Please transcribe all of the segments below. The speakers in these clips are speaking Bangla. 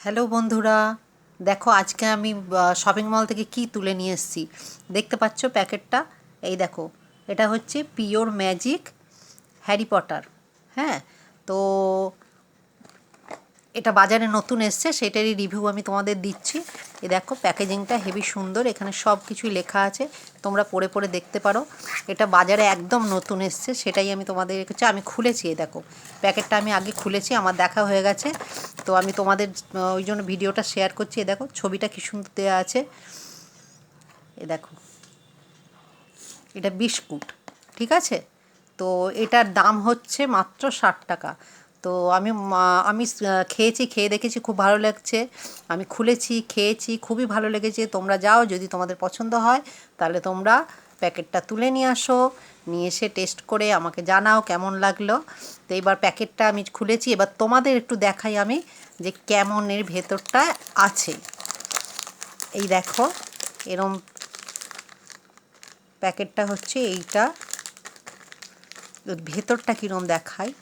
হ্যালো বন্ধুরা, দেখো আজকে আমি শপিং মল থেকে কি তুলে নিয়ে এসেছি? দেখতে পাচ্ছ প্যাকেটটা? এই দেখো, এটা হচ্ছে পিওর ম্যাজিক হ্যারি পটার হ্যাঁ? তো এটা বাজারে নতুন এসছে, সেটারই রিভিউ আমি তোমাদের দিচ্ছি। এ দেখো প্যাকেজিংটা হেভি সুন্দর, এখানে সব কিছুই লেখা আছে, তোমরা পড়ে পড়ে দেখতে পারো। এটা বাজারে একদম নতুন এসছে, সেটাই আমি তোমাদের রেখেছি আমি খুলেছি, এ দেখো। প্যাকেটটা আমি আগে খুলেছি, আমার দেখা হয়ে গেছে। তো আমি তোমাদের ওই জন্য ভিডিওটা শেয়ার করছি, এ দেখো, ছবিটা কি সুন্দর দেওয়া আছে। এ দেখো। এটা বিস্কুট, ঠিক আছে? তো এটার দাম হচ্ছে মাত্র ষাট টাকা। তো আমি আমি খেয়েছি, খেয়ে দেখেছি, খুব ভালো লাগছে। আমি খুলেছি, খেয়েছি, খুবই ভালো লেগেছে। তোমরা যাও, যদি তোমাদের পছন্দ হয়, তাহলে তোমরা প্যাকেটটা তুলে নিয়ে আসো। নিয়ে এসে টেস্ট করে আমাকে জানাও কেমন লাগল। তো এবার প্যাকেটটা আমি খুলেছি। এবার তোমাদের একটু দেখাই আমি যে কেমন এর ভেতরটা আছে। এই দেখো, এরম প্যাকেটটা হচ্ছে এইটা। ভেতরটা কীরম দেখায়?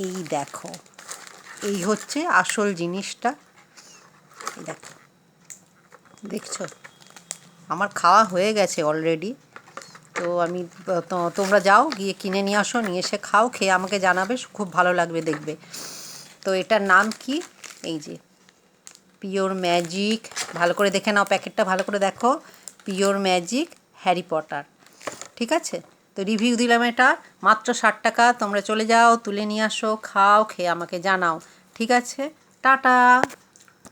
এই দেখো, এই হচ্ছে আসল জিনিসটা। দেখো, দেখছ? আমার খাওয়া হয়ে গেছে অলরেডি তো আমি তোমরা যাও, গিয়ে কিনে নিয়ে আসো, নিয়ে এসে খাও, খেয়ে আমাকে জানাবে, খুব ভালো লাগবে দেখবে। তো এটার নাম কি? এই যে পিওর ম্যাজিক ভালো করে দেখে নাও প্যাকেটটা, ভালো করে দেখো। পিওর ম্যাজিক হ্যারি পটার ঠিক আছে? তো রিভিউ দিলাম এটা। মাত্র ষাট টাকা, তোমরা চলে যাও, তুলে নিয়ে আসো, খাও, খেয়ে আমাকে জানাও। ঠিক আছে? টাটা!